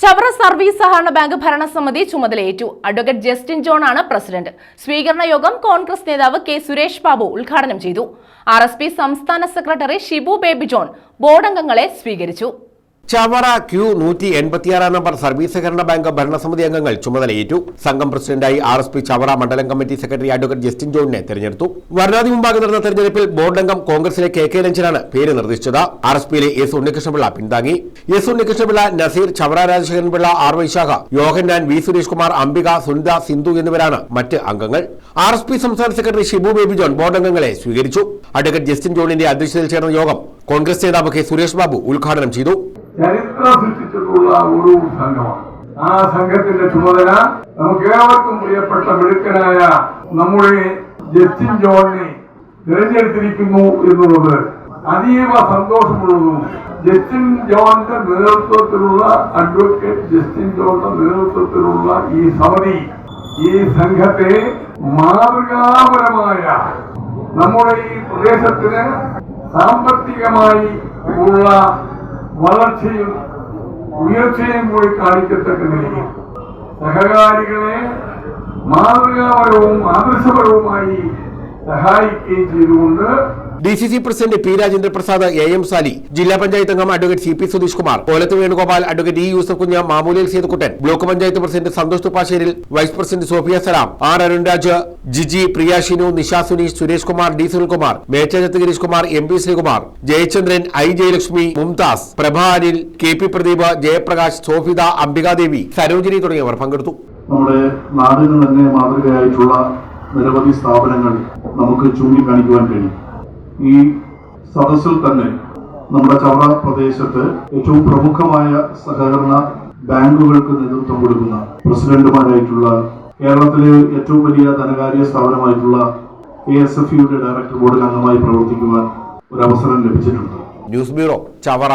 Chavara service സഹകരണ bank ഭരണസമിതി ചുമതലയേറ്റു. അഡ്വക്കേറ്റ് ജസ്റ്റിൻ ജോൺ ആണ് പ്രസിഡന്റ്. സ്വീകരണ യോഗം കോൺഗ്രസ് നേതാവ് കെ സുരേഷ് ബാബു ഉദ്ഘാടനം ചെയ്തു. ആർ സംസ്ഥാന secretary Shibu Baby John board അംഗങ്ങളെ സ്വീകരിച്ചു. ചവറ ക്യു നൂറ്റി എൺപത്തിയാറാം നമ്പർ സർവീസ് സഹകരണ ബാങ്ക് ഭരണസമിതി അംഗങ്ങൾ ചുമതലയേറ്റു. സംഘം പ്രസിഡന്റായി ആർ എസ് പി ചവറ മണ്ഡലം കമ്മിറ്റി സെക്രട്ടറി അഡ്വക്കേറ്റ് ജസ്റ്റിൻ ജോണിനെ തെരഞ്ഞെടുത്തു. വരണാതി മുമ്പാകെ നടന്ന തെരഞ്ഞെടുപ്പിൽ ബോർഡംഗം കോൺഗ്രസിലെ കെ കെ രഞ്ജനാണ് പേര് നിർദ്ദേശിച്ചത് ആർ എസ് പിയിലെ S Unnikrishnapillai പിന്താങ്ങി. S Unnikrishnapillai Nazeer Chavara Rajasekharanpillai R Vaisakha Yohannan V Suresh Kumar Ambika Sunitha Sindhu എന്നിവരാണ് മറ്റ് അംഗങ്ങൾ. ആർ എസ് പി സംസ്ഥാന സെക്രട്ടറി ഷിബു ബേബി ജോൺ ബോർഡംഗങ്ങളെ സ്വീകരിച്ചു. അഡ്വക്കേറ്റ് ജസ്റ്റിൻ ജോണിന്റെ അധ്യക്ഷതയിൽ ചേർന്ന യോഗം കോൺഗ്രസ് നേതാവ് കെ സുരേഷ് ബാബു ഉദ്ഘാടനം ചെയ്തു. ചരിത്രം സൃഷ്ടിച്ചിട്ടുള്ള ഒരു സംഘമാണ്. ആ സംഘത്തിന്റെ ചുമതല നമുക്ക് ഏവർക്കും പ്രിയപ്പെട്ട മിടുക്കനായ നമ്മുടെ ജസ്റ്റിൻ ജോണിനെ തിരഞ്ഞെടുത്തിരിക്കുന്നു എന്നുള്ളത് അതീവ സന്തോഷമുള്ളതും ജസ്റ്റിൻ ജോണിന്റെ നേതൃത്വത്തിലുള്ള അഡ്വക്കേറ്റ് ജസ്റ്റിൻ ജോണിന്റെ നേതൃത്വത്തിലുള്ള ഈ സമിതി ഈ സംഘത്തെ മാതൃകാപരമായ നമ്മുടെ ഈ പ്രദേശത്തിന് സാമ്പത്തികമായി ഉള്ള വളർച്ചയും ഉയർച്ചയും കൂടി കാണിക്കത്തക്ക നിലയിൽ സഹകാരികളെ മാതൃകാപരവും ആദർശപരവുമായി സഹായിക്കുകയും ചെയ്തുകൊണ്ട് D C C president P Rajendra Prasad A M Sali ജില്ലാ പഞ്ചായത്ത് അംഗം advocate C P Sudheesh Kumar Kolath Venugopal advocate E Yusuf Kunja Mamoolil Sethukuttan block panchayat president Santhosh Thuppasseril vice president Sophia Salam R Arunraj Jiji Priya Shinu Nisha Suneesh Suresh Kumar D Sunilkumar Mechajath Gireesh Kumar M P Sreekumar Jayachandran I Jayalakshmi Mumtaz Prabha Anil K P Pradeep Jayaprakash Sophitha Ambikadevi Sarojini തുടങ്ങിയവർ പങ്കെടുത്തു. നമ്മുടെ നാടിന് തന്നെ മാതൃകയായിട്ടുള്ള നിരവധി സ്ഥാപനങ്ങൾ നമുക്ക് ചൂണ്ടിക്കാണിക്കുവാൻ കഴിയും. ഈ സദസ്സിൽ തന്നെ നമ്മുടെ ചവറ പ്രദേശത്ത് ഏറ്റവും പ്രമുഖമായ സഹകരണ ബാങ്കുകൾക്ക് നേതൃത്വം കൊടുക്കുന്ന പ്രസിഡന്റുമാരായിട്ടുള്ള കേരളത്തിലെ ഏറ്റവും വലിയ ധനകാര്യ സ്ഥാപനമായിട്ടുള്ള എ എസ് എഫ് യുടെ ഡയറക്ടർ ബോർഡിൽ അംഗമായി പ്രവർത്തിക്കുവാൻ ഒരു അവസരം ലഭിച്ചിട്ടുണ്ട്. News bureau Chavara.